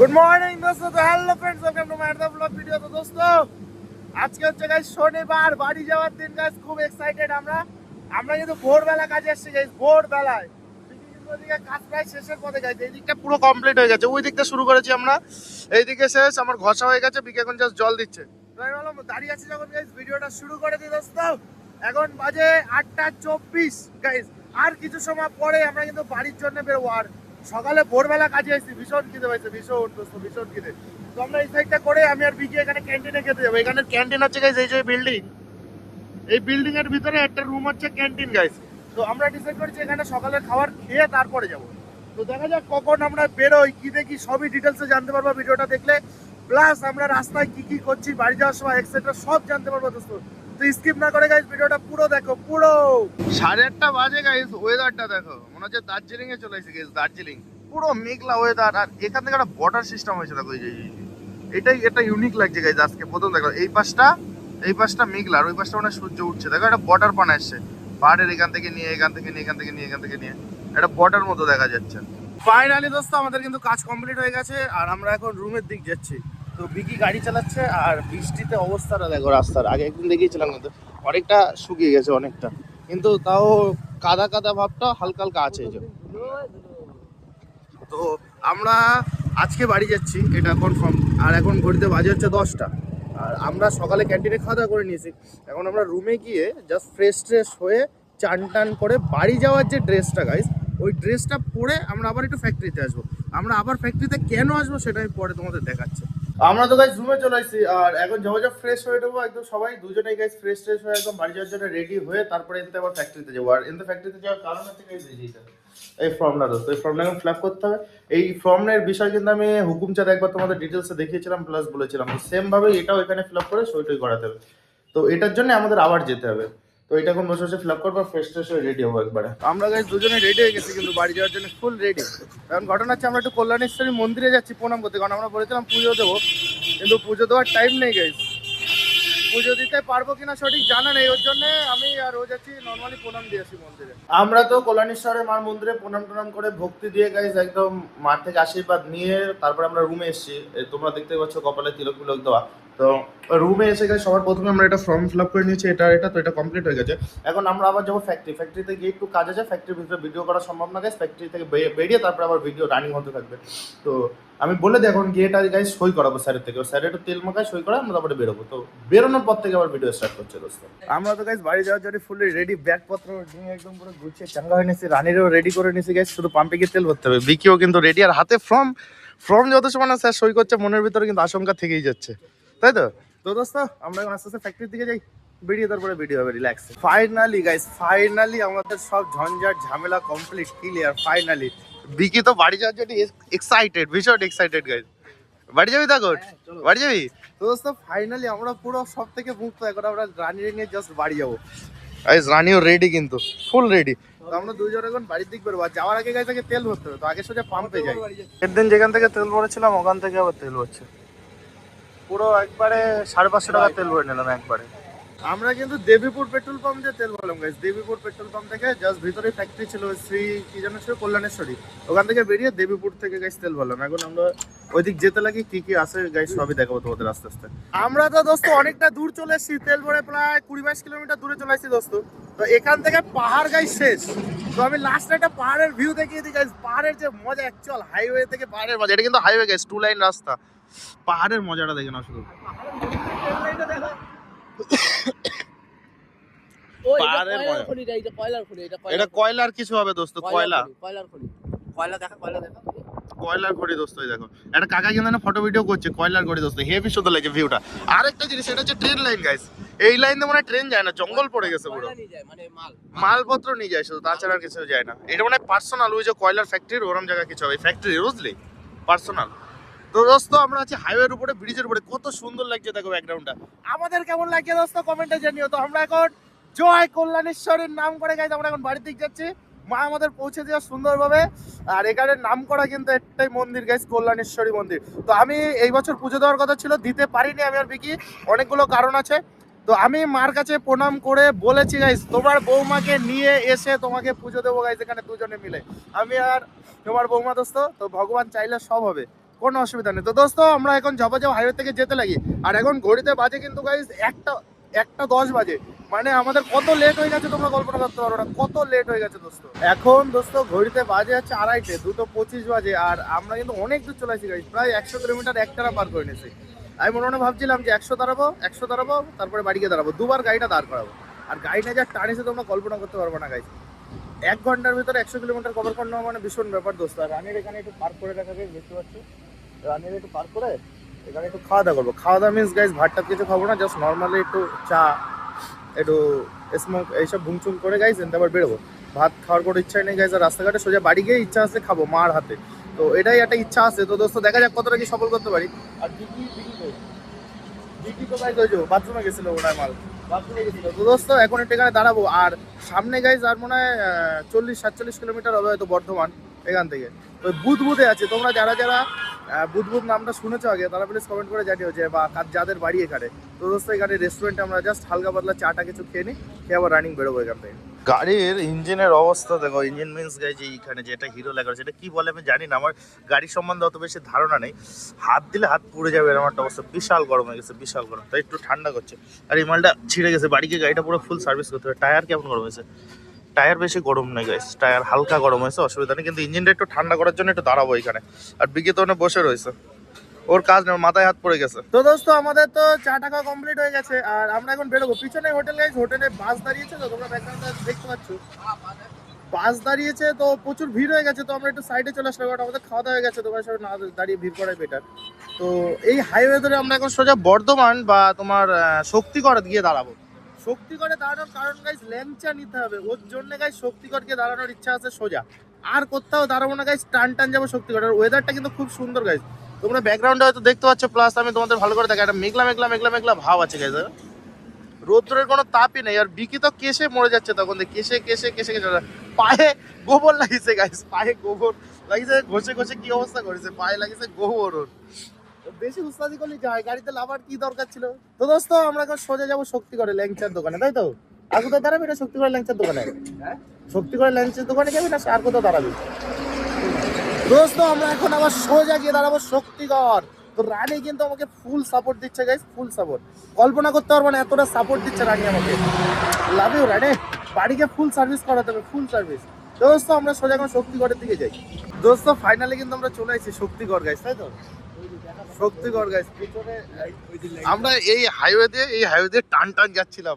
Good morning দোস্ত, তো hello friends welcome to my other blog video তো দোস্ত, আজকে হচ্ছে গাইস শনিবার, বাড়ি যাওয়ার দিন গাইস খুব এক্সাইটেড আমরা। আমরা কিন্তু ভোরবেলা কাজে এসেছি গাইস ভোরবেলায়। কাজ প্রায় শেষের পথে এই দিকটা পুরো কমপ্লিট হয়ে গেছে। ওই দিকটা শুরু করেছি আমরা। শেষ, আমার ঘষা হয়ে গেছে, বিকে এখন জাস্ট জল দিচ্ছে। বললাম দাঁড়িয়ে আছি যখন ভিডিওটা শুরু এখন বাজে আটটা চব্বিশ গাইস আর কিছু সময় পরে আমরা কিন্তু বাড়ির জন্য বেরোবো। আর সকালে ভোরবেলা কাজে এসেছি, ভীষণ খিদে পাইছে, ভীষণ দোস্ত ভীষণ খিদে। তো আমরা এই সাইডটা করে আমি আর বিকি এখানে ক্যান্টিনে খেতে যাব। এখানে ক্যান্টিন হচ্ছে গাইস এই যে বিল্ডিং এই বিল্ডিং এর ভিতরে একটা রুম হচ্ছে ক্যান্টিন গাইস তো আমরা ডিসাইড করেছি এখানে সকালের খাবার খেয়ে তারপরে যাব। তো দেখা যাক কখন আমরা বেরোই, কি দেখি, সবই ডিটেলসে জানতে পারব ভিডিওটা দেখলে। প্লাস আমরা রাস্তায় কি কি করছি, বাড়ি যাওয়ার সময় এক্সেট্রা সব জানতে পারব দোস্ত। তো স্কিপ না করে গাইস ভিডিওটা পুরো দেখো পুরো। সাড়ে আটটা বাজে গাইস ওয়েদারটা দেখো। মনে হচ্ছে দার্জিলিং এ চলে এসে গেছে দার্জিলিং। পুরো মেঘলা ওয়েদার আর এখান থেকে একটা বর্ডার সিস্টেম হয়েছে দেখো এই এটাই এটা ইউনিক লাগছে গাইস আজকে প্রথম দেখো এই পাশটা এই পাশটা মেঘলা আর ওই পাশটা মানে সূর্য উঠছে। দেখো একটা বর্ডার পানা এসছে। পাহাড়ের এখান থেকে নিয়ে এখান থেকে নিয়ে এখান থেকে নিয়ে এখান থেকে নিয়ে। একটা বর্ডার মতো দেখা যাচ্ছে। ফাইনালি দোস্ত আমাদের কিন্তু কাজ কমপ্লিট হয়ে গেছে আর আমরা এখন রুমের দিক যাচ্ছি। তো বিকি গাড়ি চালাচ্ছে আর বৃষ্টিতে অবস্থাটা দেখো রাস্তার। আগে একদিন দেখিয়েছিলাম কিন্তু অনেকটা শুকিয়ে গেছে অনেকটা। কিন্তু তাও কাদা কাদা ভাবটা হালকা হালকা আছে তো আমরা আজকে বাড়ি যাচ্ছি, এটা কনফার্ম আর এখন ঘড়িতে বাজে হচ্ছে দশটা। আর আমরা সকালে ক্যান্টিনে খাওয়া দাওয়া করে নিয়েছি। এখন আমরা রুমে গিয়ে জাস্ট ফ্রেশ ট্রেশ হয়ে চান টান করে বাড়ি যাওয়ার যে ড্রেসটা গাইস ওই ড্রেসটা পরে আমরা আবার একটু ফ্যাক্টরিতে আসব। আমরা আবার ফ্যাক্টরিতে কেন আসব সেটা আমি পরে তোমাদের দেখাচ্ছি। আমরা তো গাইস রুমে চলে আসছি, আর এখন যাব যা ফ্রেশ হয়ে যাব একদম সবাই দুজনেই গাইস ফ্রেশ ট্রেশ হয়ে একদম বাড়ি যাওয়ার জন্য রেডি হয়ে তারপরে এনতে আবার ফ্যাক্টরিতে যাব। আর এনতে ফ্যাক্টরিতে যাওয়ার কারণ হচ্ছে গাইস এই ফর্মটা দোস্ত এই ফর্মটা এখন ফ্ল্যাপ করতে হবে। এই ফর্মের বিষয় কিন্তু আমি হুকুম চাঁদে একবার তোমাদের ডিটেলসে দেখিয়েছিলাম প্লাস বলেছিলাম। তো সেম ভাবে এটাও এখানে ফিল ফিল করে সইটই করাতে হবে। তো এটার জন্য আমাদের আবার যেতে হবে। তো এটা এখন বসে বসে ফিল আপ করব ফ্রেশ হয়ে রেডি হব একবারে। আমরা গাইজ দুজনে রেডি হয়ে গেছি কিন্তু বাড়ি যাওয়ার জন্য ফুল রেডি কারণ ঘটনা হচ্ছে আমরা একটু কল্যাণেশ্বরী মন্দিরে যাচ্ছি প্রণাম করতে। কারণ আমরা বলেছিলাম পুজো দেবো কিন্তু পুজো দেওয়ার টাইম নেই গাইজ পুজো দিতে পারব কিনা সঠিক জানা নেই। ওর জন্য আমি আর ও যাচ্ছি নর্মালি প্রণাম দিয়ে আসি মন্দিরে। আমরা তো কল্যাণেশ্বরের মার মন্দিরে প্রণাম টনাম করে ভক্তি দিয়ে গাইজ একদম মার থেকে আশীর্বাদ নিয়ে তারপর আমরা রুমে এসেছি। তোমরা দেখতে পাচ্ছ কপালে তিলক তিলক দেওয়া। তো রুমে এসে গেছে সবার প্রথমে আমরা এটা ফর্ম ফিল আপ করে নিয়েছি, এটা এটা, তো এটা কমপ্লিট হয়ে গেছে। এখন আমরা আবার যাব ফ্যাক্টরি ফ্যাক্টরিতে গিয়ে একটু কাজ আছে ফ্যাক্টরির ভিতরে ভিডিও করা সম্ভব না গাইজ ফ্যাক্টরি থেকে বেরিয়ে তারপর আবার ভিডিও রানিং হতে থাকবে। তো আমি বলে দিই এখন গিয়ে এটা গাইজ সই করাবো স্যারের থেকে। স্যারের একটু তেল মাখায় সই করা আমরা তারপরে বেরোবো। তো বেরোনোর পর থেকে আবার ভিডিও স্টার্ট করছে দোস্ত। আমরা তো গাইজ বাড়ি যাওয়ার জন্য ফুলি রেডি ব্যাগপত্র নিয়ে একদম পুরো গুছিয়ে চাঙ্গা হয়ে নিয়েছি, রানিরও রেডি করে নিয়েছি গাইজ শুধু পাম্পে গিয়ে তেল ভরতে হবে। বিকিও কিন্তু রেডি আর হাতে ফর্ম ফর্ম যত সময় না স্যার সই করছে, মনের ভিতরে কিন্তু আশঙ্কা থেকেই যাচ্ছে। তাই তো? তো দোস্ত আমরা এখন আস্তে আস্তে ফ্যাক্টরির দিকে যাই। বেরিয়ে তারপরে ভিডিও হবে রিল্যাক্স ফাইনালি গাইস ফাইনালি আমাদের সব ঝঞ্ঝাট ঝামেলা কমপ্লিট ক্লিয়ার ফাইনালি বিকি তো বাড়ি যাওয়ার জন্য এক্সাইটেড ভীষণ এক্সাইটেড গাইস বাড়ি যাবি তখন বাড়ি যাবি? তো দোস্ত ফাইনালি আমরা পুরো সব থেকে মুক্ত এখন আমরা রানি নিয়ে জাস্ট বাড়ি যাব। গাইস রানিও রেডি কিন্তু ফুল রেডি তো আমরা দুজন এখন বাড়ির দিক বেরোবো। যাওয়ার আগে গাইস আগে তেল ভরতে হবে তো আগে সোজা পাম্পে যাই। একদিন যেখান থেকে তেল ভরেছিলাম ওখান থেকে আবার তেল ভরছে। পুরো একবারে সাড়ে পাঁচশো টাকা তেল ভরে নিলাম একবারে। আমরা কিন্তু দেবীপুর পেট্রোল পাম্প দিয়ে তেল ভরলাম গাইস দেবীপুর পেট্রোল পাম্প থেকে জাস্ট ভিতরে ফ্যাক্টরি ছিল শ্রী, কি যেন ছিল, কল্যাণেশ্বরী। ওখান থেকে বেরিয়ে দেবীপুর থেকে গাইস তেল ভরলাম। এখন আমরা ওইদিক যেতে লাগি, কি কি আছে গাইস সবই দেখাবো তোমাদের আস্তে আস্তে। আমরা তো দোস্ত অনেকটা দূর চলে এসেছি, তেল ভরে প্রায় কুড়ি বাইশ কিলোমিটার দূরে চলে আসছি দোস্ত। তো এখান থেকে পাহাড় গাইস শেষ। তো আমি লাস্ট একটা পাহাড়ের ভিউ দেখিয়ে দিই গাইস পাহাড়ের যে মজা অ্যাকচুয়াল হাইওয়ে থেকে পাহাড়ের মজা, এটা কিন্তু হাইওয়ে গাইস টু লাইন রাস্তা। পাহাড়ের মজাটা দেখে না শুধু। পাহাড়ের কয়লার মজা। এটা কিছু হবে দোস্ত খনি, কয়লা। খনি, কয়লার খনি। কয়লা দেখা, কয়লা দেখা। কয়লার ঘড়ি দোস্ত দেখো। একটা কাকা কিন্তু ফটো ভিডিও করছে কয়লার ঘড়ি দোস্ত। হেভি সুন্দর লাগছে ভিউটা আরেকটা জিনিস এটা হচ্ছে ট্রেন লাইন গাইস এই লাইন মনে ট্রেন যায় না জঙ্গল পড়ে গেছে পুরো। মানে মাল। মালপত্র নিয়ে যায় শুধু তাছাড়া আর কিছু যায় না। এটা মানে পার্সোনাল ওই যে কয়লার ফ্যাক্টরি ওরম জায়গা কিছু হবে। ফ্যাক্টরি বুঝলি? পার্সোনাল তো দোস্ত, আমরা আছি হাইওয়ের উপরে ব্রিজের উপরে। কত সুন্দর লাগছে দেখো ব্যাকগ্রাউন্ডটা আমাদের কেমন লাগছে দোস্ত? কমেন্টে জানিও। তো আমরা এখন জয় কল্যাণেশ্বরের নাম করে গাইজ আমরা এখন বাড়ির দিক যাচ্ছি। মা আমাদের পৌঁছে দেওয়া সুন্দরভাবে। আর এখানে নাম করা কিন্তু একটাই মন্দির গাইজ কল্যাণেশ্বরী মন্দির। তো আমি এই বছর পুজো দেওয়ার কথা ছিল, দিতে পারিনি আমি আর বিকি অনেকগুলো কারণ আছে। তো আমি মার কাছে প্রণাম করে বলেছি গাইজ তোমার বৌমাকে নিয়ে এসে তোমাকে পুজো দেবো গাইজ এখানে দুজনে মিলে। আমি আর তোমার বৌমা দোস্ত, তো ভগবান চাইলে সব হবে। কোনো অসুবিধা নেই। তো দোস্ত, আমরা এখন যাব হাইওয়ে থেকে যেতে লাগি। আর এখন ঘড়িতে বাজে কিন্তু গাইজ একটা একটা দশ বাজে। মানে আমাদের কত লেট হয়ে গেছে তোমরা কল্পনা করতে পারো না। কত লেট হয়ে গেছে দোস্ত। এখন দোস্ত ঘড়িতে বাজে হচ্ছে আড়াইটে, দুটো পঁচিশ বাজে। আর আমরা কিন্তু অনেক দূর চলে আসি প্রায় একশো কিলোমিটার একটানা পার করে নিয়েছি। আমি মনে মনে ভাবছিলাম যে একশো দাঁড়াবো একশো দাঁড়াবো, তারপরে বাড়িকে দাঁড়াবো। দুবার গাড়িটা দাঁড় করাবো। আর গাড়িটা যা টানিছে তোমরা কল্পনা করতে পারব না গাইজ এক ঘণ্টার ভিতরে একশো কিলোমিটার কভার করানো মানে ভীষণ ব্যাপার দোস্ত। আর রানির এখানে একটু পার্ক করে রাখা দেখতে পাচ্ছি? রানির একটু পার্ক করে এখানে একটু খাওয়া দাওয়া করব। খাওয়া দাওয়া মিন্স গাইজ ভাতটা কিছু খাব না জাস্ট নর্মালি একটু চা একটু স্মোক এইসব ভুংচুং করে গাইজ আবার বেরোবো। ভাত খাওয়ার কোনো ইচ্ছাই নেই গাইজ আর রাস্তাঘাটে সোজা বাড়ি গিয়ে ইচ্ছা আছে খাব মার হাতে। তো এটাই একটা ইচ্ছা আছে। তো দোস্ত দেখা যাক কতটা কি সফল করতে পারি। আর ডিকি ডিকি কই? তো গাইজ ওই বাথরুমে গেছিল ওনার মাল। বাথরুমে গেছিল? তো দোস্ত এখন একটু এখানে দাঁড়াবো। আর সামনে গাইজ আর মনে হয় চল্লিশ সাতচল্লিশ কিলোমিটার হবে হয়তো বর্ধমান। এখান থেকে। তো বুধবুধে আছে। তোমরা যারা যারা বুধবুধ নামটা শুনেছো আগে, তারা প্লিজ কমেন্ট করে জানিও যে, বা যাদের বাড়ি এখানে। তো দোস্ত, এখানে রেস্টুরেন্টে আমরা জাস্ট হালকা পাতলা চাটা কিছু খেয়ে নিই খেয়ে আবার রানিং বেরোবো এখান থেকে। গাড়ির ইঞ্জিনের অবস্থা দেখো ইঞ্জিন মিন্স গাই যে এইখানে যেটা হিরো লেখা সেটা কি বলে আমি জানি না, আমার গাড়ি সম্বন্ধে অত বেশি ধারণা নেই। হাত দিলে হাত পুড়ে যাবে একটা অবস্থা, বিশাল গরম হয়ে গেছে, বিশাল গরম। তাই একটু ঠান্ডা করছে। আর এই মালটা ছিঁড়ে গেছে বাড়িকে গাড়িটা পুরো ফুল সার্ভিস করতে হবে। টায়ার কেমন গরম হয়েছে? টায়ার বেশি গরম নেই গাইস টায়ার হালকা গরম হয়েছে, অসুবিধা নেই। কিন্তু ইঞ্জিনটা একটু ঠান্ডা করার জন্য একটু দাঁড়াবো এখানে। আর অনেক বসে রয়েছে। ওর কাজ নেই মাথায় হাত পড়ে গেছে। তো দোস্ত, আমাদের তো চা টাকা কমপ্লিট হয়ে গেছে, আর আমরা এখন বেরোবো। পিছনে হোটেল গাইজ হোটেলে বাস দাঁড়িয়েছে তো, তোমরা ব্যাকগ্রাউন্ডে দেখতে পাচ্ছ। বাস দাঁড়িয়েছে তো, প্রচুর ভিড় হয়ে গেছে, তো আমরা একটু সাইডে চলে আসলাম, কারণ আমাদের খাওয়া দাওয়া হয়ে গেছে, তোমার সবাই না দাঁড়িয়ে ভিড় করাই বেটার তো এই হাইওয়ে ধরে আমরা এখন সোজা বর্ধমান বা তোমার শক্তিগড় গিয়ে দাঁড়াবো। শক্তিগড়ে দাঁড়ানোর কারণ গাইজ ল্যাংচা নিতে হবে। ওর জন্য গাইজ শক্তিগড়কে দাঁড়ানোর ইচ্ছা আছে সোজা। আর কোথাও দাঁড়াবো না গাইজ টান টান যাব শক্তিগড়। আর ওয়েদারটা কিন্তু খুব সুন্দর গাইজ তোমরা ব্যাকগ্রাউন্ডে হয়তো দেখতে পাচ্ছ প্লাস আমি তোমাদের ভালো করে দেখা একটা মেঘলা মেঘলা মেঘলা মেঘলা ভাব আছে গাইজ রৌদ্রের কোনো তাপই নেই। আর বিকি তো কেসে মরে যাচ্ছে তখন। কেসে কেসে কেসে কেসে পায়ে গোবর লাগিয়েছে গাইস পায়ে গোবর লাগিয়েছে। ঘষে ঘষে কি অবস্থা করেছে? পায়ে লাগিয়েছে গোবর ওর। বেশি উস্তাদি করলে যায় গাড়িতে লাভার কি দরকার ছিল? তো দোস্ত আমরা এখন সোজা যাব শক্তিগড়ে ল্যাংচার দোকানে তাই তো? আর কোথাও দাঁড়াবি না শক্তিগড় ল্যাংচার দোকানে? শক্তিগড় ল্যাংচার দোকানে যাবি না আর কোথাও দাঁড়াবি? দোস্ত আমরা এখন আবার সোজা গিয়ে দাঁড়াবো শক্তিগড়। তো রানী কিন্তু আমাকে ফুল সাপোর্ট দিচ্ছে গাইস ফুল সাপোর্ট কল্পনা করতে পারব না এতটা সাপোর্ট দিচ্ছে রানী আমাকে। Love you Rani. বাড়িকে ফুল সার্ভিস করাতে হবে ফুল সার্ভিস দোস্ত আমরা সোজা এখন শক্তিগড়ের দিকে যাই। দোস্ত ফাইনালি কিন্তু আমরা চলে আসছি শক্তিগড় গাইস তাই তো? শক্তিগড় গাইস পিছনে আমরা এই হাইওয়ে দিয়ে এই হাইওয়ে দিয়ে টান টান যাচ্ছিলাম।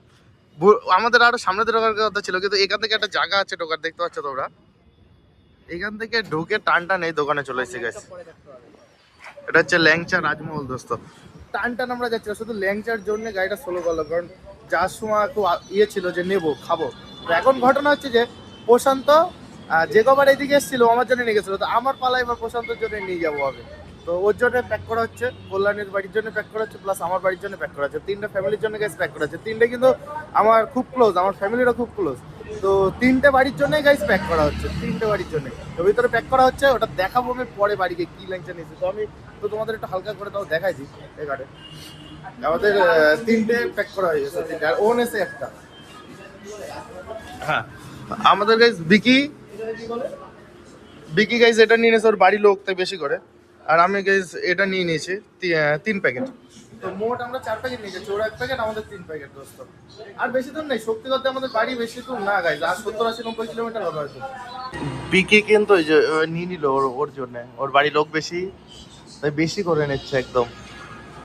আমাদের আরও সামনে ঢোকার কথা ছিল কিন্তু এখান থেকে একটা জায়গা আছে ঢোকার দেখতে পাচ্ছ তোমরা? এখান থেকে ঢুকে টান টান এই দোকানে চলে এসেছি গাইস এটা হচ্ছে ল্যাংচা রাজমহল দোস্ত। টান টান আমরা যাচ্ছিলাম শুধু ল্যাংচার জন্য গাড়িটা স্লো করল কারণ যার সময় খুব ইয়ে ছিল যে নেব খাব। তো এখন ঘটনা হচ্ছে যে প্রশান্ত যে কবার এদিকে এসেছিল আমার জন্য নিয়ে গেছিল তো আমার পালা এবার প্রশান্তর জন্য নিয়ে যাব হবে তো ওর জন্য প্যাক করা হচ্ছে কল্যাণের বাড়ির জন্য প্যাক করা হচ্ছে প্লাস আমার বাড়ির জন্য প্যাক করা হচ্ছে। তিনটা ফ্যামিলির জন্য গাইস প্যাক করা হচ্ছে। তিনটে কিন্তু আমার খুব ক্লোজ আমার ফ্যামিলিরও খুব ক্লোজ তো তিনটে বাড়ির জন্যই গাইস প্যাক করা হচ্ছে তিনটে বাড়ির জন্য। তো ভিতরে প্যাক করা হচ্ছে ওটা দেখাবো আমি পরে বাড়িকে কি ল্যাংচা নিয়েছি তো আমি তো তোমাদের একটু হালকা করে তাও দেখাইছি এখানে আমাদের তিনটে প্যাক করা হয়ে গেছে তিনটে। আর ওন এসে একটা। হ্যাঁ। আমাদের গাইস বিকি বিকি গাইস এটা নিয়ে এসে ওর বাড়ির লোক তাই বেশি করে। আর আমি গাইস এটা নিয়ে নিয়েছি তিন প্যাকেট তো মোট আমরা চার প্যাকেট নিয়েছি ওর এক প্যাকেট আমাদের তিন প্যাকেট দোস্ত। আর বেশি দূর নেই সত্যি করতে আমাদের বাড়ি বেশি দূর না গাইস আর সত্তর আশি নব্বই কিলোমিটার হবে হয়তো। বিকি কিন্তু ওই যে নিয়ে নিল ওর ওর জন্য। ওর বাড়ির লোক বেশি তাই বেশি করে নিচ্ছে একদম।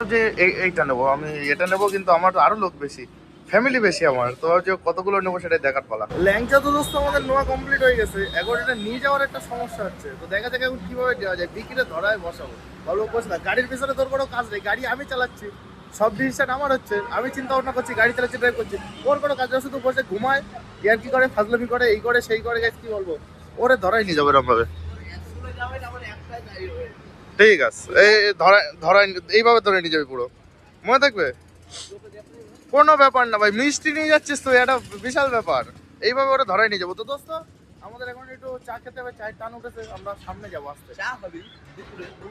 যে এই- এইটা নেব আমি এটা নেব কিন্তু আমার আরও লোক বেশি। ফ্যামিলি বেশি আমার তো যে কতগুলো নেব সেটা দেখার পালা। ল্যাংচা তো দোস্ত আমাদের নেওয়া কমপ্লিট হয়ে গেছে এখন এটা নিয়ে যাওয়ার একটা সমস্যা হচ্ছে। তো দেখা যাক এখন কীভাবে দেওয়া যায় বিক্রিতে ধরায় বসাবো। ভালো বস না গাড়ির পিছনে তোর কোনো কাজ নেই গাড়ি আমি চালাচ্ছি। সব ডিসিশন আমার হচ্ছে আমি চিন্তা ভাবনা করছি গাড়ি চালাচ্ছি ড্রাইভ করছি। ওর কোনো কাজ শুধু বসে ঘুমায় ইয়ার কি করে ফাজলামি করে এই করে সেই করে গেছে কি বলব? ওরে ধরাই নিয়ে যাবে এরকম ভাবে ঠিক আছে এই এই ধরা ধরাই এইভাবে ধরে নিয়ে যাবে পুরো। মনে থাকবে? কোনো ব্যাপার না ভাই মিষ্টি নিয়ে যাচ্ছিস তো এটা বিশাল ব্যাপার। এইভাবে ওরা ধরাই নিয়ে যাব। তো দোস্ত আমাদের এখন একটু চা খেতে হবে চায়ের টান উঠেছে আমরা সামনে যাব আসতে। চা হবি?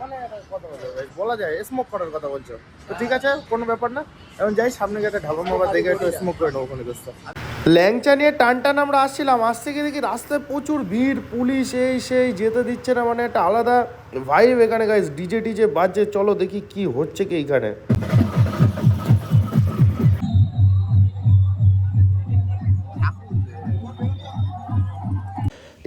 মানে একটা কথা বলো ভাই, বলা যায় স্মোক করার কথা বলছো। তো ঠিক আছে কোনো ব্যাপার না। এখন যাই সামনে গিয়ে একটা ঢাবা মাবা দেখে একটু স্মোক করে নেব ওখানে দোস্ত। ল্যাংচা নিয়ে টান টান আমরা আসছিলাম আসতে গিয়ে দেখি রাস্তায় প্রচুর ভিড় পুলিশ এই সেই যেতে দিচ্ছে না মানে একটা আলাদা ভাইব এখানে গাইস ডিজে ডিজে বাজছে চলো দেখি কি হচ্ছে কি এইখানে।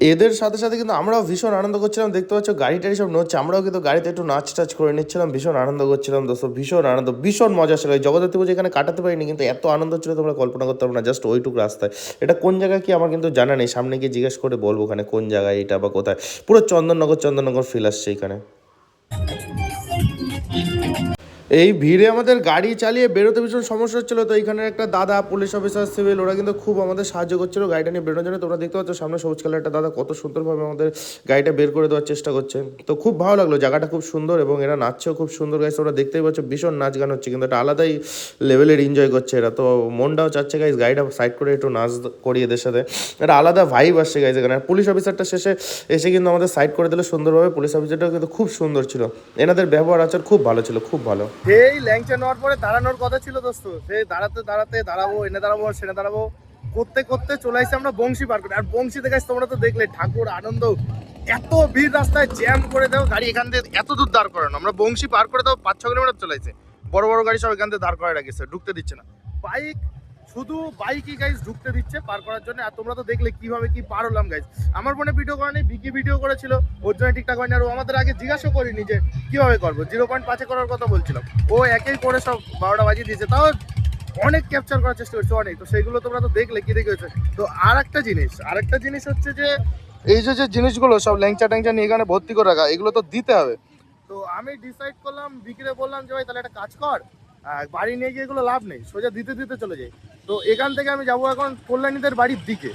এদের সাথে সাথে কিন্তু আমরাও ভীষণ আনন্দ করছিলাম। দেখতে পাচ্ছ গাড়ি টাড়ি সব নড়ছে। আমরাও কিন্তু গাড়িতে একটু নাচ টাচ করে নিচ্ছিলাম, ভীষণ আনন্দ করছিলাম দোস্ত, ভীষণ আনন্দ, ভীষণ মজা ছিল। জগদ্ধাতি পুজো এখানে কাটাতে পারিনি, কিন্তু এত আনন্দ ছিল তোমরা কল্পনা করতে পারব না জাস্ট ওইটুকু রাস্তায়। এটা কোন জায়গায় কি আমার কিন্তু জানা নেই, সামনে গিয়ে জিজ্ঞেস করে বলব ওখানে কোন জায়গায়, এটা বা কোথায়। পুরো চন্দননগর চন্দননগর ফিল আসছে এখানে। এই ভিড়ে আমাদের গাড়ি চালিয়ে বেরোতে ভীষণ সমস্যা হচ্ছিল, তো এখানে একটা দাদা পুলিশ অফিসার সিভিল ওরা কিন্তু খুব আমাদের সাহায্য করছিল গাড়িটা নিয়ে বেরোনোর জন্য। তোমরা দেখতে পাচ্ছ সামনে সবুজ কালার একটা দাদা কত সুন্দরভাবে আমাদের গাড়িটা বের করে দেওয়ার চেষ্টা করছে। তো খুব ভালো লাগল, জায়গাটা খুব সুন্দর এবং এরা নাচছেও খুব সুন্দর। গাইছে ওরা দেখতেই পাচ্ছ ভীষণ নাচ গান হচ্ছে, কিন্তু একটা আলাদাই লেভেলের এনজয় করছে এরা। তো মনটাও চাচ্ছে গাইজ গাড়িটা সাইড করে একটু নাচ করি এদের সাথে। একটা আলাদা ভাইব আসছে গাইজ এখানে। পুলিশ অফিসারটা শেষে এসে কিন্তু আমাদের সাইড করে দিলে সুন্দরভাবে। পুলিশ অফিসারটাও কিন্তু খুব সুন্দর ছিল। এনাদের ব্যবহার আচার খুব ভালো ছিল, খুব ভালো। সেই ল্যাংচা নেওয়ার পরে দাঁড়ানোর কথা ছিল দোস্ত। সে দাঁড়াতে দাঁড়াতে দাঁড়াবো, এনে দাঁড়াবো, সেনে দাঁড়াবো। করতে করতে চলে আসছি আমরা বংশী পার করে আর বংশী দেখে তোমরা তো দেখলে, ঠাকুর আনন্দ, এত ভিড় রাস্তায় জ্যাম করে দাও গাড়ি এখান থেকে এত দূর দাঁড় করানো। আমরা বংশী পার করে দাও পাঁচ ছ কিলোমিটার চলে আসছে বড় বড় গাড়ি সব এখান থেকে দাঁড় করে রাখেছে ঢুকতে দিচ্ছে না। বাইক শুধু বাইকই গাইজ ঢুকতে দিচ্ছে পার করার জন্য। আর তোমরা তো দেখলে কীভাবে কি পার হলাম গাইজ আমার ফোনে ভিডিও করা নেই, বিকি ভিডিও করেছিল, ওর জন্য ঠিকঠাক হয়নি আর ও আমাদের আগে জিজ্ঞাসা করিনি যে কীভাবে করব। জিরো পয়েন্ট পাঁচে করার কথা বলছিলাম। ও একেই করে সব বারোটা বাজিয়ে দিয়েছে। তাও অনেক ক্যাপচার করার চেষ্টা করছে, অনেক। তো সেইগুলো তোমরা তো দেখলে কি দেখে হয়েছে তো আর একটা জিনিস আর একটা জিনিস হচ্ছে যে এই যে যে জিনিসগুলো সব ল্যাংচা ট্যাংচা নিয়ে এখানে ভর্তি করে রাখা, এগুলো তো দিতে হবে। তো আমি ডিসাইড করলাম বিক্রে বললাম যে ভাই তাহলে একটা কাজ কর বাড়ি নিয়ে গিয়ে এগুলো লাভ নেই। সোজা দিতে দিতে চলে যাই। তো এখান থেকে আমি যাব এখন কল্যাণীদের বাড়ির দিকে।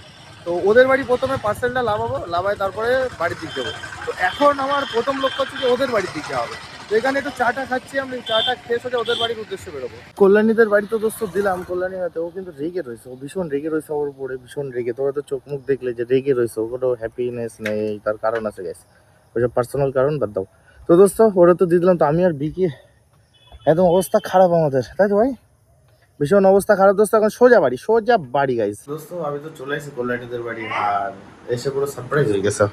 তো ওদের বাড়ি প্রথমে পার্সেলটা লাভাবো, লাভায় তারপরে বাড়ির দিক যাব। তো এখন আমার প্রথম লক্ষ্য হচ্ছে যে ওদের বাড়ির দিকে হবে। তো এখানে একটু চাটা খাচ্ছি, আমি চাটা খেয়ে সোজা ওদের বাড়ির উদ্দেশ্যে বেরোবো। কল্যাণীদের বাড়ি তো দোস্ত দিলাম, কল্যাণী হয়তো, ও কিন্তু রেগে রয়েছে, ও ভীষণ রেগে রয়েছে ওর উপরে, ভীষণ রেগে। তোরা তো চোখ মুখ দেখলে যে রেগে রয়েছে ও কোনো হ্যাপিনেস নেই, তার কারণ আছে গেছে ওইসব পার্সোনাল কারণ বাদ দাও। তো দোস্ত, ওরা তো দিয়ে দিলাম, তো আমি আর বিকে, একদম অবস্থা খারাপ আমাদের, তাই তো ভাই? ভীষণ অবস্থা খারাপ। দোস্ত এখন সোজা বাড়ি সোজা বাড়ি গাইস দোস্ত আমি তো চলে এসেছি কল্যাণীদের বাড়ি আর এসে পুরো সারপ্রাইজ হয়ে গেছে।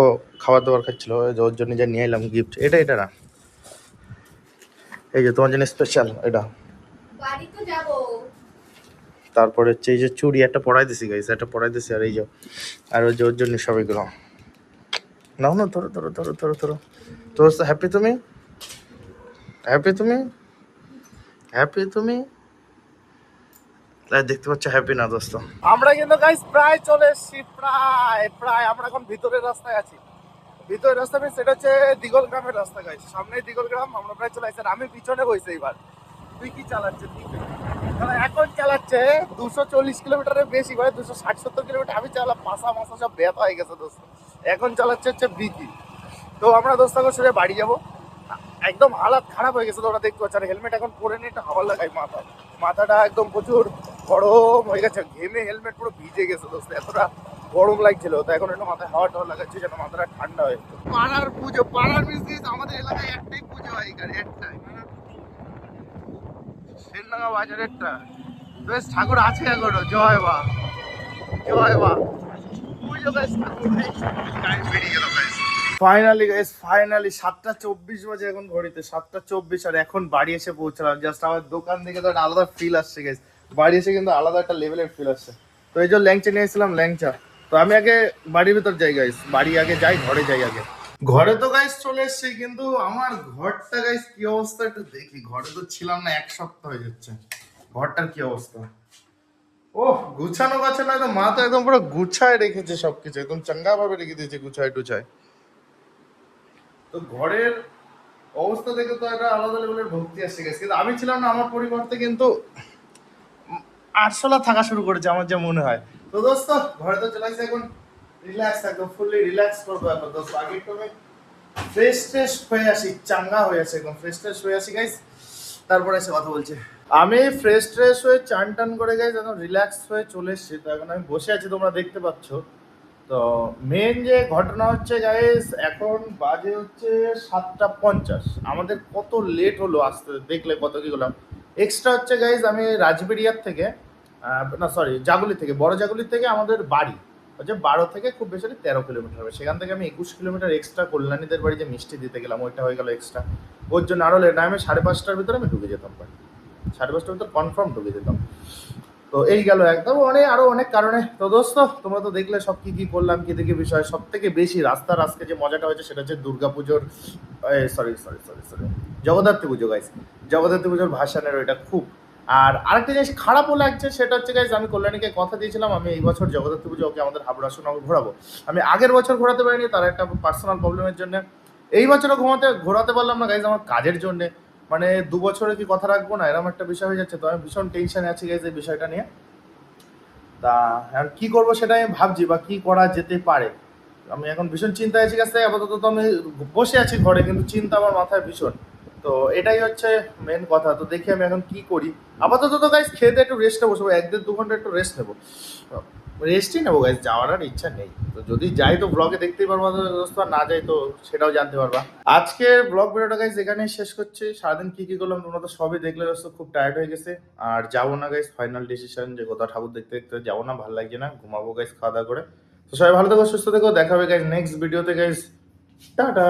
ও খাবার দাবার খাচ্ছিল ওই যে ওর জন্য যা নিয়ে এলাম গিফট এটা এটা না। এই যে তোমার জন্য স্পেশাল এটা। বাড়ি তো যাব। তারপরে হচ্ছে এই যে চুড়ি একটা পড়াই দিছি গাইস একটা পড়াই দিছি আর এই যে আর ওই যে ওর জন্য সবাইগুলো। নাও না ধরো ধরো ধরো ধরো ধরো। তো হ্যাপি তুমি? হ্যাপি তুমি? হ্যাপি তুমি? তাই দেখতে পাচ্ছ হ্যাপি না দোস্ত। আমরা কিন্তু গাইস প্রায় চলে এসেছি, প্রায় প্রায় আমরা এখন ভিতরের রাস্তায় আছি। ভিতরের রাস্তা means সেটা হচ্ছে দিগল গ্রামের রাস্তা গাইস সামনে দিগল গ্রাম, আমরা প্রায় চলে আসছি আমি পিছনে বসে এবার তুই কি চালাচ্ছে কারণ এখন চালাচ্ছে দুশো চল্লিশ কিলোমিটারের বেশি মানে দুশো ষাট কিলোমিটার। আমি চালাম, পাশা মাসা সব ব্যথা হয়ে গেছে দোস্ত। এখন চালাচ্ছে হচ্ছে বিকি তো আমরা দোস্ত, এখন বাড়ি যাব। একদম হালাত খারাপ হয়ে গেছে তো ওরা দেখতে পাচ্ছ। আর হেলমেট এখন পরে নিয়ে একটা হাওয়া লাগাই মাথা মাথাটা একদম প্রচুর গরম হয়ে গেছে ঘেমে হেলমেট পুরো ভিজে গেছে দোস্ত এতটা গরম লাগছিল। তো এখন একটু মাথায় হাওয়া টাওয়া লাগাচ্ছে যেন মাথাটা ঠান্ডা হয়ে পাড়ার পুজো পাড়ার আমাদের এলাকায় একটাই পুজো হয় এখানে একটাই। সেনডাঙ্গা বাজারেরটা বেশ ঠাকুর আছে এখনও জয় জয় মা। পুজো গাছ। ঠাকুর বেরিয়ে গেল ফাইনালি গাইস ফাইনালি সাতটা চব্বিশ বাজে এখন ঘড়িতে সাতটা চব্বিশ আর এখন বাড়ি এসে পৌঁছলাম। জাস্ট আমার দোকান থেকে তো আলাদা ফিল আসছে গাইস বাড়ি এসে কিন্তু আলাদা একটা লেভেলের ফিল আসছে। তো এই যে ল্যাংচা নিয়ে এসেছিলাম, ল্যাংচা। তো আমি আগে বাড়ির ভিতর যাই গাইস বাড়ি আগে যাই, ঘরে যাই আগে। ঘরে তো গাইস চলে এসেছি, কিন্তু আমার ঘরটা গাইস কি অবস্থা একটু দেখি। ঘরে তো ছিলাম না, এক সপ্তাহ হয়ে যাচ্ছে। ঘরটার কি অবস্থা? ও গুছানো গাছানো একদম মা তো একদম পুরো গুছায় রেখেছে সবকিছু, একদম চাঙ্গা ভাবে রেখে দিয়েছে, গুছায় টুছায়। তো ঘরের অবস্থা দেখে তো একটা আলাদা লেভেলের ভক্তি আসছে গেছে কিন্তু আমি ছিলাম না, আমার পরিবর্তে কিন্তু আরশোলা থাকা শুরু করেছে, আমার যা মনে হয়। তো দোস্ত, ঘরে তো চলে আসছে এখন। রিল্যাক্স একদম ফুললি রিল্যাক্স করব এখন দোস্ত। আগে একটু আমি ফ্রেশ ট্রেশ হয়ে আসি, চাঙ্গা হয়ে আসে একদম ফ্রেশ ট্রেশ হয়ে আসি গাইস তারপরে এসে কথা বলছে। আমি ফ্রেশ ট্রেশ হয়ে চান টান করে গাইস এখন রিল্যাক্স হয়ে চলে এসেছি। তো এখন আমি বসে আছি, তোমরা দেখতে পাচ্ছ। তো মেন যে ঘটনা হচ্ছে গাইস এখন বাজে হচ্ছে সাতটা পঞ্চাশ। আমাদের কত লেট হলো আসতে, দেখলে কত কি হলাম এক্সট্রা হচ্ছে গাইস আমি রাজবেরিয়ার থেকে না সরি জাগুলি থেকে, বড় জাগুলি থেকে আমাদের বাড়ি। হচ্ছে বারো থেকে খুব বেশি তেরো কিলোমিটার হবে। সেখান থেকে আমি একুশ কিলোমিটার এক্সট্রা কল্যাণীদের বাড়ি যে মিষ্টি দিতে গেলাম, ওইটা হয়ে গেল এক্সট্রা ওর জন্য আরও লেট আমি সাড়ে পাঁচটার ভিতরে আমি ঢুকে যেতাম বাড়ি। সাড়ে পাঁচটার ভিতরে কনফার্ম ঢুকে যেতাম। তো এই গেল একদম অনেক আরও অনেক কারণে। তো দোস্ত, তোমরা তো দেখলে সব কী কি করলাম, কি দেখি বিষয়। সব থেকে বেশি রাস্তার আজকে যে মজাটা হয়েছে, সেটা হচ্ছে দুর্গাপুজোর sorry sorry sorry sorry Jagaddhatri Puja guys Jagaddhatri পুজোর ভাসানের ওইটা খুব। আর আরেকটা জিনিস খারাপও লাগছে, সেটা হচ্ছে গাইজ আমি কল্যাণীকে কথা দিয়েছিলাম, আমি এই বছর জগদ্ধাত্রী পুজো ওকে আমাদের হাবড়া সোনাকে ঘোরাবো। আমি আগের বছর ঘোরাতে পারিনি, তার একটা পার্সোনাল প্রবলেমের জন্য। এই বছরও ঘুমাতে, ঘোরাতে পারলাম না গাইজ আমার কাজের জন্য। মানে দু বছরে কি কথা রাখব না এরকম একটা বিষয় হয়ে যাচ্ছে, তো আমি ভীষণ টেনশনে আছি গাইজ এই বিষয়টা নিয়ে। তা এখন কি করব সেটা আমি ভাবছি, বা কি করা যেতে পারে। আমি এখন ভীষণ চিন্তায় আছি কাছে আপাতত তো আমি বসে আছি ঘরে, কিন্তু চিন্তা আমার মাথায় ভীষণ। তো এটাই হচ্ছে মেন কথা। তো দেখি আমি এখন কি করি। আপাতত তো গাইজ খেতে একটু রেস্ট নেব, সবাই এক দেড় দু ঘণ্টা একটু রেস্ট নেব। রেস্টই নেব গাইজ যাওয়ার আর ইচ্ছা নেই। তো যদি যাই তো ব্লগে দেখতেই পারব দোস্ত, আর না যাই তো সেটাও জানতে পারবা। আজকের ব্লগ ভিডিওটা গাইজ এখানেই শেষ করছি। সারাদিন কি কি করলাম তোমরা তো সবই দেখলে দোস্ত, খুব টায়ার্ড হয়ে গেছে। আর যাব না গাইজ ফাইনাল ডিসিশন যে কোথাও ঠাকুর দেখতে দেখতে যাব না, ভালো লাগছে না, ঘুমাবো গাইজ খাওয়া দাওয়া করে। তো সবাই ভালো থেকো, সুস্থ থেকো, দেখা হবে গাইজ নেক্সট ভিডিওতে গাইজ টাটা!